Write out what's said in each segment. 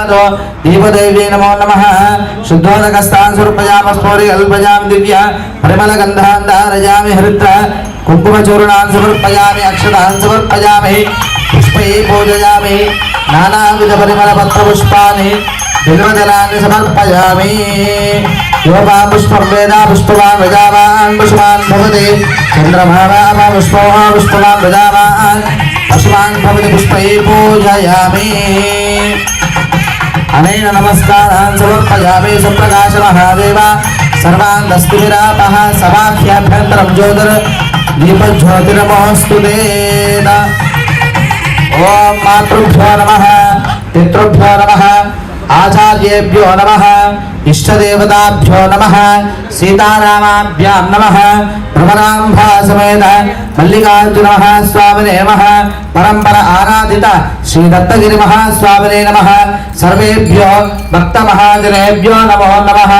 ददातु दीपदेवी नमो नमः शुद्धोदकस्तान् समर्पयामस्फोरि अल्पयामि दिव्य परिमलगन्धान् धारयामि हरिद्र कुङ्कुमचूर्णान् समर्पयामि अक्षतान् समर्पयामि पुष्पैः पूजयामि नानाविधपरिमलपत्रपुष्पाणि बिल्वजलानि समर्पयामि वेद अनेन नमस्कारान् समर्पयामि सुप्रकाश महादेव। सर्वान् दस्तिविरापः समाख्याभ्यन्तरं ज्योतिर दीपज्योतिर्मोऽस्तु देन ॐ मातृभ्यो नमः, पितृभ्यो नमः, आचार्येभ्यो नमः। इष्टदेवताभ्यो नमः, सीतारामाभ्यां नमः, भ्रमराम्भा समेत, मल्लिकार्जुनमः स्वामिने नमः, परम्पर आराधित श्रीदत्तगिरिमहास्वामिने नमः, सर्वेभ्यो भक्तमहाजनेभ्यो नमो नमः।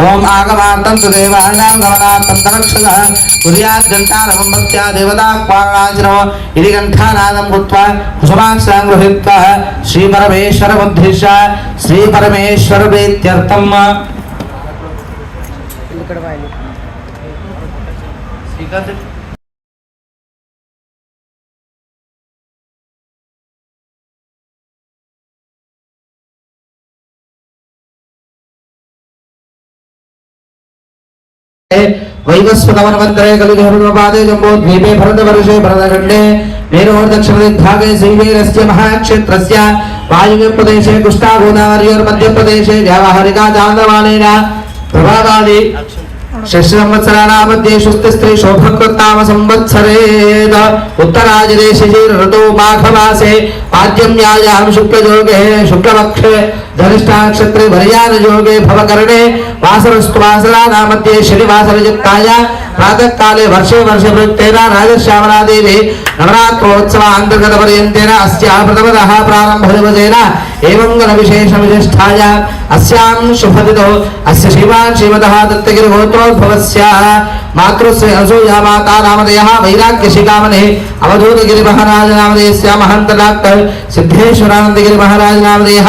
ॐ आगमान्तं तु देवानां गमनार्थं तरक्षतः कुर्याद्यन्तारमं भक्त्या देवताक्वाणाजिनो इति कण्ठानादं कृत्वा कुसुमाक्षां गृहीत्वा श्रीपरमेश्वरबुद्धिश्च श्रीपरमेश्वरप्रीत्यर्थम् वैवस्वतमन्वन्तरे कलिधर्मपादे जम्बोद्वीपे भरतवर्षे भरतखण्डे मेरोर्दक्षिणदिग्भागे श्रीवीरस्य महाक्षेत्रस्य वायुव्यप्रदेशे कृष्णागोदावर्योर्मध्यप्रदेशे व्यावहारिका षष्ठसंवत्सराणामध्ये शुस्तिस्त्री माघमासे शुक्लयोगे शुक्लपक्षे धनिष्ठानक्षत्रे वर्यानयोगे भवकर्णे वासरस्तु वासरानामध्ये शनिवासरयुक्ताय प्रातःकाले वर्षे वर्षे प्रयुक्तेन राजश्यामला देवी नवरात्रोत्सव अन्तर्गतपर्यन्तेन अस्याः प्रथमतः प्रारम्भदिवसेन एवं गणविशेषविशिष्टाय अस्यां शुभदितौ। अस्य श्रीमान् श्रीमतः दत्तगिरिगोत्रोद्भवस्य मातृस्य असूया माता नामधेयः वैराग्यशिखामणे अवधूतगिरि महाराज नामधेयस्य महन्त डाक्टर् सिद्धेश्वरानन्दगिरि महाराज नामधेयः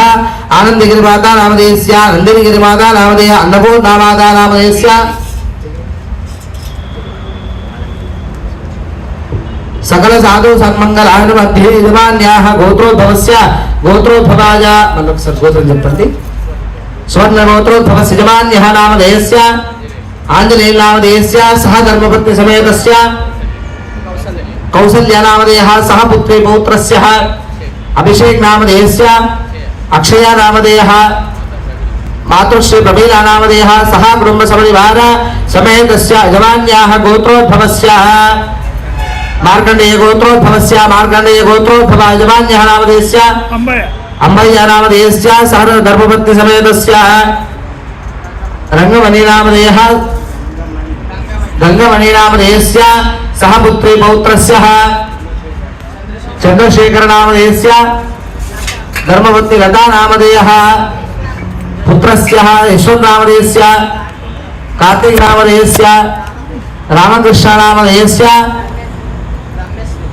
आनन्दगिरि माता नामधेयस्य नन्दिनिगिरि माता नामधेय अन्नपूर्णा माता नामधेयस्य सकल साधु सन्मंगल आनुमध्ये यजमान्याः गोत्रोद्भवस्य गोत्रोद्भवाय मतलब सर गोत्रं जपन्ति। स्वर्ण गोत्रोद्भवस्य यजमान्यः नाम देयस्य आञ्जनेय नाम देयस्य सह धर्मपत्नी समेतस्य कौसल्य नाम देयः सह पुत्री पौत्रस्य अभिषेक नाम देयस्य अक्षय नाम देयः मातृश्री प्रबीला नाम देयः सह कुटुम्ब समेतस्य यजमान्याः गोत्रोद्भवस्य मार्कंडेय गोत्रोद्भवस्य मार्कंडेय गोत्रोद्भव यजमान्यः नामधेयस्य अम्बय्यः नामधेयस्य सह गर्भवत्यसमेतस्य रङ्गमणिनामधेयः रङ्गमणिनामधेयस्य सह पुत्री पौत्रस्य चन्द्रशेखरनामधेयस्य धर्मवत्तिलतानामधेयः पुत्रस्य यशवन्नामधेयस्य कार्तिकनामधेयस्य रामकृष्णनामधेयस्य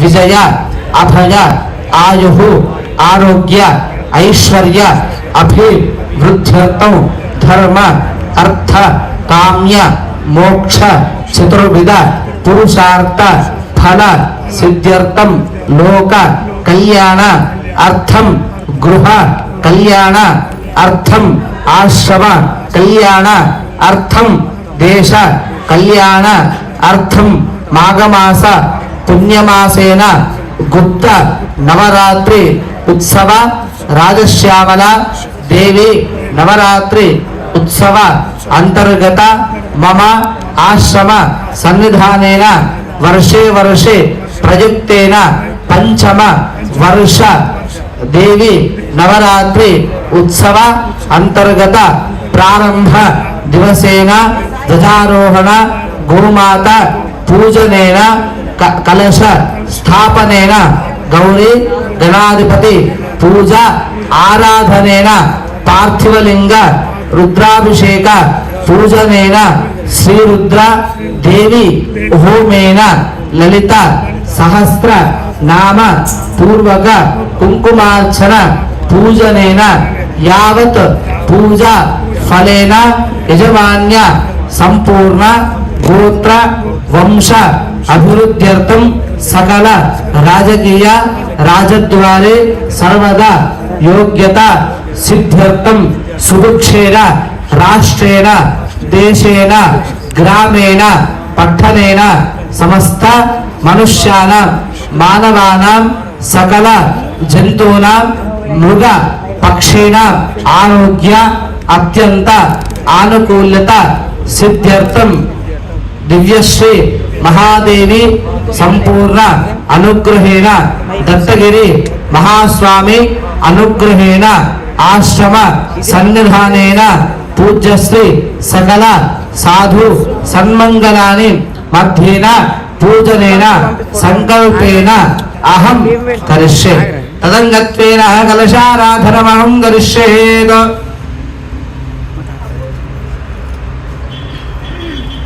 विजय, अभय, आयु, आरोग्य, ऐश्वर्य ಅಭಿವೃದ್ಧ್ಯರ್ಥಂ धर्म, अर्थ, काम्य, मोक्ष, चतुर्विध, पुरुषार्थ, फल सिद्ध्यर्थम लोक, कल्याण अर्थम गृह, कल्याण अर्थम आश्रम, कल्याण अर्थम देश, कल्याण अर्थम माघमास పుణ్యమాసేన గుప్త నవరాత్రి ఉత్సవ రాజశ్యామల దేవి నవరాత్రి ఉత్సవ అంతర్గత మమ ఆశ్రమ సన్నిధానేన వర్షే వర్షే ప్రయుక్తేన పంచమ వర్ష దేవి నవరాత్రి ఉత్సవ అంతర్గత ప్రారంభ దివసేన ధ్వజారోహణ గోమాత పూజనేన కలశ స్థాపనేన గౌరీ గణాధిపతి పూజ ఆరాధనేన పార్థివలింగ రుద్రాభిషేక పూజనేన శ్రీరుద్ర దేవి హోమేన లలిత సహస్ర నామ పూర్వక కుంకుమార్చన పూజనేన యావత్ పూజ ఫలేన యజమాన్య సంపూర్ణ గోత్ర వంశ అభివృద్ధ్యర్థం సకల రాజకీయ రాజద్వారే సర్వదా యోగ్యత సిద్ధ్యర్థం సుభిక్షేణ రాష్ట్రేణ దేశేన గ్రామేణ పట్టణేన సమస్త మనుష్యాన మానవానాం సకల జంతువునాం మృగ పక్షీణాం ఆరోగ్య అత్యంత ఆనుకూల్యత సిద్ధ్యర్థం దివ్యశ్రీ మహాదేవి సంపూర్ణ అనుగ్రహేణ దత్తగిరి మహాస్వామి అనుగ్రహేణ ఆశ్రమ సన్నిధానేన పూజ్యశ్రీ సకల సాధు సన్మంగళాని మధ్యేన పూజనేన సంకల్పేన అహం కరిష్యే. తదంగత్వేన కలశారాధనమహం కరిష్యేత్.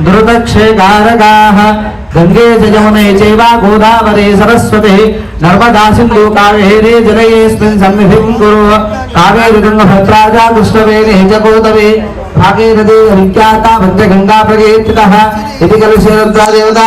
గాయత్రీ చైవ సావిత్రీ శాంతే పుష్ఠే గ్రే తతः ఆయాంతో మమ శాంత్యర్థం దురదక్షేకారకాः గంగే చ యమునే చైవ గోదావరి సరస్వతి నర్మదా సింధు కావేరీ జలయేస్మిన్ సన్నిధిం కురు కావేరి గంగభద్రాజా కృష్ణవేణి చ గోదావరి భాగీరథీ విఖ్యాత పంచగంగా ప్రకీర్తితః ఇది కలుషేరుద్రా దేవతా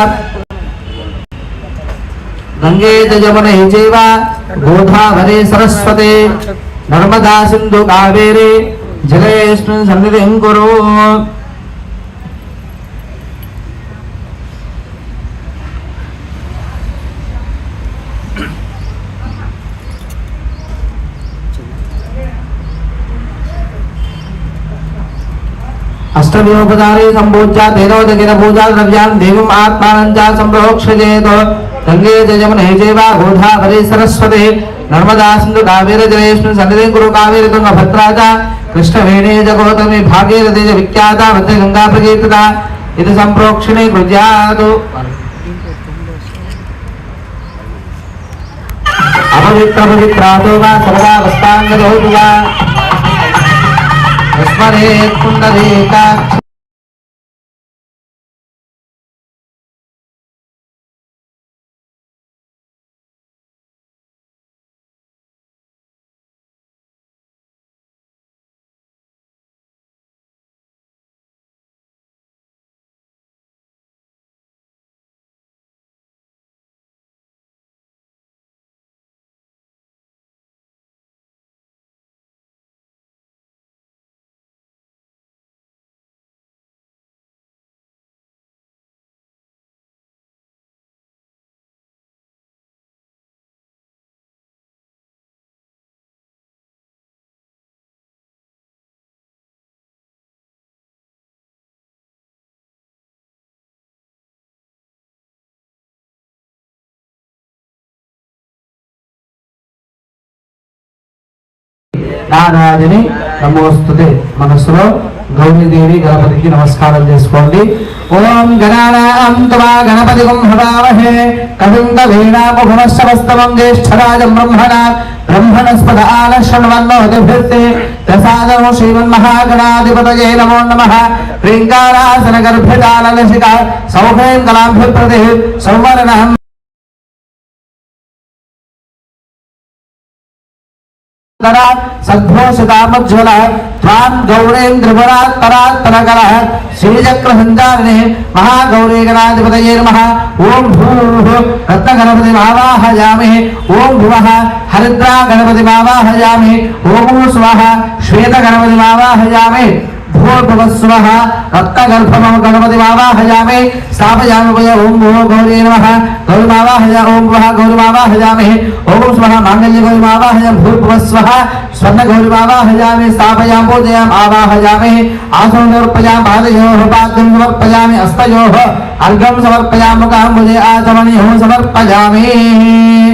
गंगे जमुने चैव गोधावरे सरस्वते, नर्मदा सिंधु कावेरे जलेस्मिन् सन्निधिं कुरु। अष्टमोपचारे संभोज्य तेनोदगिन पूजा द्रव्यान, देवम् आत्मा च గంగే జయమున హేజేవా గోధావరి సరస్వతి. నర్మదా సింధు కావేర జలేష్మిన్ సన్నిధిం కురు కావేర గంగ భద్రాజ. కృష్ణవేణే జగోతమి భాగీరథి విఖ్యాత మధ్య గంగా ప్రకీర్తిత. ఇది సంప్రోక్షణే కృత్యాదు అపవిత్ర పవిత్రాతో వా సర్వా వస్తాంగ దౌతు వా. నారాజని నమోస్తుతే మనసులో గౌరీదేవి గణపతికి నమస్కారం చేసుకోండి. ఓం గణానాం త్వా గణపతి హవామహే కవింద కవీనాముభవశ్రవస్తవం జ్యేష్ఠరాజం బ్రహ్మణా బ్రహ్మణస్పద ఆలశృణ్వన్నోదిభిర్తే ప్రసాదం శ్రీమన్మహాగణాధిపతయే నమో నమ. శ్రీంకారాసన గర్భితాలలసిక సౌభయం కలాభిప్రదే సంవరణం करा सद्भो सदामक ज्वला त्वाम गौरेन्द्र बड़ा तरा नमः। ओम भूः रत्न गणपति आवाहयामहे ओम भुवः हरिद्रा गणपति ओम स्वाहा श्वेत गणपति आवाहयामहे भो भव स्वः रक्तगर्भमम गणपतिमावाहयामि स्थापयामि वय ॐ भो गौरे नमः गौरमावाहया ॐ भः गौरमावाहयामि ॐ स्वः माङ्गल्यगौरमावाहय भूर्भुव स्वः स्वर्णगौरमावाहयामि स्थापयाम्बोदयम् आवाहयामि आसनं समर्पयामि पादयोः पाद्यं समर्पयामि